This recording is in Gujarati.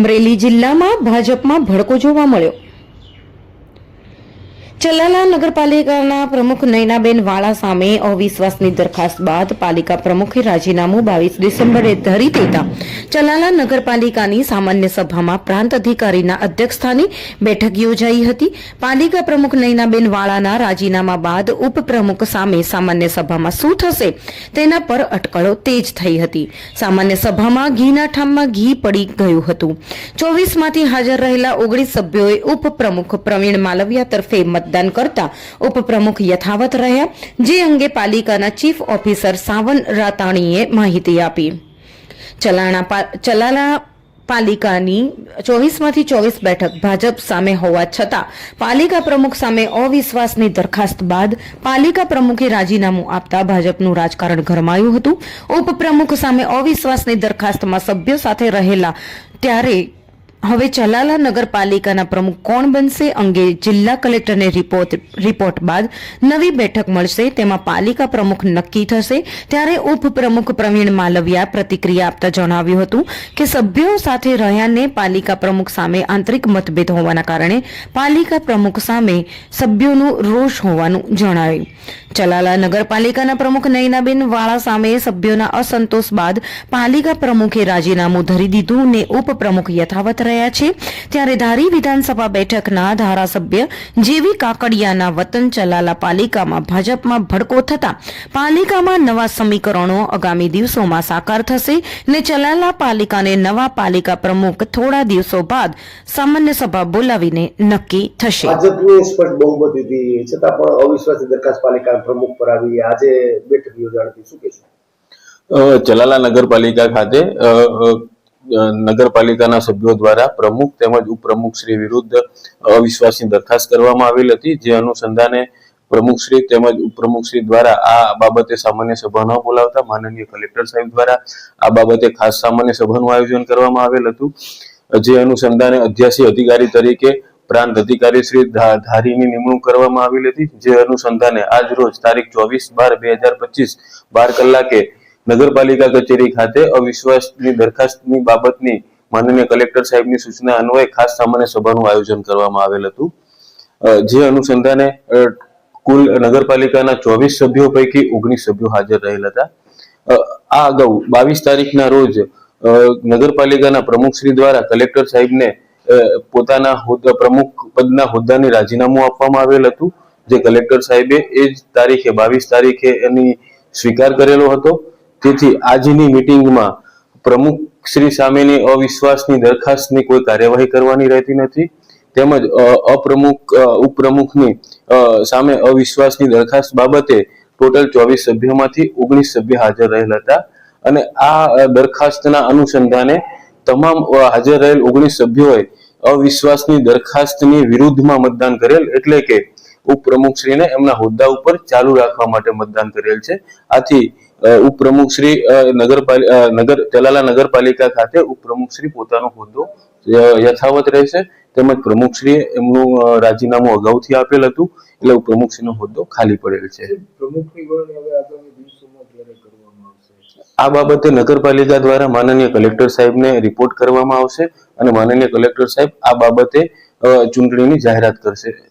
અમરેલી જિલ્લામાં ભાજપમાં ભડકો જોવા મળ્યો. ચલાલા નગરપાલિકાના પ્રમુખ નયનાબેન વાળા સામે અવિશ્વાસની દરખાસ્ત બાદ પાલિકા પ્રમુખે રાજીનામું બાવીસ ડિસેમ્બરે ધરી દેતા ચલાલા નગરપાલિકાની સામાન્ય સભામાં પ્રાંત અધિકારીના અધ્યક્ષસ્થાને બેઠક યોજાઈ હતી. પાલિકા પ્રમુખ નયનાબેન વાળાના રાજીનામા બાદ ઉપપ્રમુખ સામે સામાન્ય સભામાં શું થશે તેના પર અટકળો તેજ થઈ હતી. સામાન્ય સભામાં ઘીના ઠામમાં ઘી પડી ગયું હતું. ચોવીસમાંથી હાજર રહેલા ઓગણીસ સભ્યોએ ઉપપ્રમુખ પ્રવીણ માલવિયા તરફે મતદાન કરતા ઉપપ્રમુખ યથાવત રહ્યા, જે અંગે પાલિકાના ચીફ ઓફિસર સાવન રાતાણીએ માહિતી આપી. ચલાણા ચલાલા પાલિકાની ચોવીસમાંથી ચોવીસ બેઠક ભાજપ સામે હોવા છતાં, પાલિકા પ્રમુખ સામે અવિશ્વાસની દરખાસ્ત બાદ પાલિકા પ્રમુખે રાજીનામું આપતા ભાજપનું રાજકારણ ગરમાયું હતું. ઉપપ્રમુખ સામે અવિશ્વાસની દરખાસ્તમાં સભ્યો સાથે રહેલા ત્યારે હવે ચલાલા નગરપાલિકાના પ્રમુખ કોણ બનશે અંગે જિલ્લા કલેક્ટરને રિપોર્ટ રિપોર્ટ બાદ નવી બેઠક મળશે, તેમાં પાલિકા પ્રમુખ નક્કી થશે, ત્યારે ઉપપ્રમુખ પ્રવીણ માલવિયા પ્રતિક્રિયા આપતા જણાવ્યું હતું કે સભ્યો સાથે રહ્યાને પાલિકા પ્રમુખ સામે આંતરિક મતભેદ હોવાના કારણે પાલિકા પ્રમુખ સામે સભ્યોનું રોષ હોવાનું જણાવ્યું ચલાલા નગરપાલિકાના પ્રમુખ નયનાબેન વાળા સામે સભ્યોના અસંતોષ બાદ પાલિકા પ્રમુખે રાજીનામું ધરી દીધું ને ઉપપ્રમુખ યથાવત રહ્યા છે. ત્યારે ધારી વિધાનસભા બેઠકના ધારાસભ્ય જેવી કાકડિયાના વતન ચલાલા પાલિકામાં ભાજપમાં ભડકો થતા પાલિકામાં નવા સમીકરણો આગામી દિવસોમાં સાકાર થશે ને ચલાલા પાલિકાને નવા પાલિકા પ્રમુખ થોડા દિવસો બાદ સામાન્ય સભા બોલાવીને નક્કી થશે. ભાજપની સ્પષ્ટ બહુમતી છતાં પણ અવિશ્વાસની દરખાસ્ત પાલિકા પ્રમુખ પર આવી. આજે બેઠક યોજાણ શું કહેશું? ચલાલા નગરપાલિકા ખાતે નગરપાલિકાના સભ્યો દ્વારા પ્રમુખ તેમજ ઉપપ્રમુખ શ્રી વિરુદ્ધ અવિશ્વાસની દરખાસ્ત કરવામાં આવેલ હતી. જે અનુસંધાને પ્રમુખ શ્રી તેમજ ઉપપ્રમુખ શ્રી દ્વારા આ બાબતે સામાન્ય સભા ન બોલાવતા માનનીય કલેક્ટર સાહેબ દ્વારા આ બાબતે ખાસ સામાન્ય સભાનું આયોજન કરવામાં આવેલ હતું. જે અનુસંધાને અધ્યાસી અધિકારી તરીકે પ્રાંત અધિકારી શ્રી ધારીની નિમણૂક કરવામાં આવેલી હતી. જે અનુસંધાને આજ રોજ તારીખ ચોવીસ બાર બે હજાર પચીસ બાર કલાકે નગરપાલિકા કચેરી ખાતે અવિશ્વાસની દરખાસ્તની બાબતની માનનીય કલેક્ટર સાહેબની સૂચના અન્વયે ખાસ સામાન્ય સભાનું આયોજન કરવામાં આવેલ હતું. જે અનુસંધાને કુલ નગરપાલિકાના ચોવીસ સભ્યો પૈકી ઓગણીસ સભ્યો હાજર રહેલ હતા. આ અગાઉ બાવીસ તારીખના રોજ નગરપાલિકાના પ્રમુખશ્રી દ્વારા કલેક્ટર સાહેબને પોતાના પ્રમુખ પદના હોદ્દાની રાજીનામું આપવામાં આવેલ હતું. જે કલેક્ટર સાહેબે એ જ તારીખે, બાવીસ તારીખે એની સ્વીકાર કરેલો હતો. તેથી આજની મિટિંગમાં પ્રમુખ શ્રી સામેની અવિશ્વાસની દરખાસ્તની કોઈ કાર્યવાહી કરવાની રહેતી નથી, તેમજ અપ્રમુખ ઉપપ્રમુખની સામે અવિશ્વાસની દરખાસ્ત બાબતે ટોટલ ચોવીસ સભ્યોમાંથી ઓગણીસ સભ્ય હાજર રહેલ હતા. અને આ દરખાસ્તના અનુસંધાને તમામ હાજર રહેલ ઓગણીસ સભ્યોએ અવિશ્વાસની દરખાસ્તની વિરુદ્ધમાં મતદાન કરેલ એટલે કે ઉપપ્રમુખશ્રીને એમના હોદ્દા ઉપર ચાલુ રાખવા માટે મતદાન કરેલ છે. આથી અ, ઉપપ્રમુખશ્રી અ, નગરપાલિકા નગર ચલાલા નગરપાલિકા ખાતે ઉપપ્રમુખશ્રી પોતાનો હોદ્દો યથાવત રહેશે. તેમજ પ્રમુખશ્રીએ એમનું રાજીનામું અગાઉથી આપેલ હતું. એટલે ઉપપ્રમુખશ્રીનો હોદ્દો ખાલી પડેલ છે. આ બાબતે નગરપાલિકા દ્વારા માનનીય કલેક્ટર સાહેબને રિપોર્ટ કરવામાં આવશે અને માનનીય કલેક્ટર સાહેબ આ બાબતે ચૂંટણીની જાહેરાત કરશે.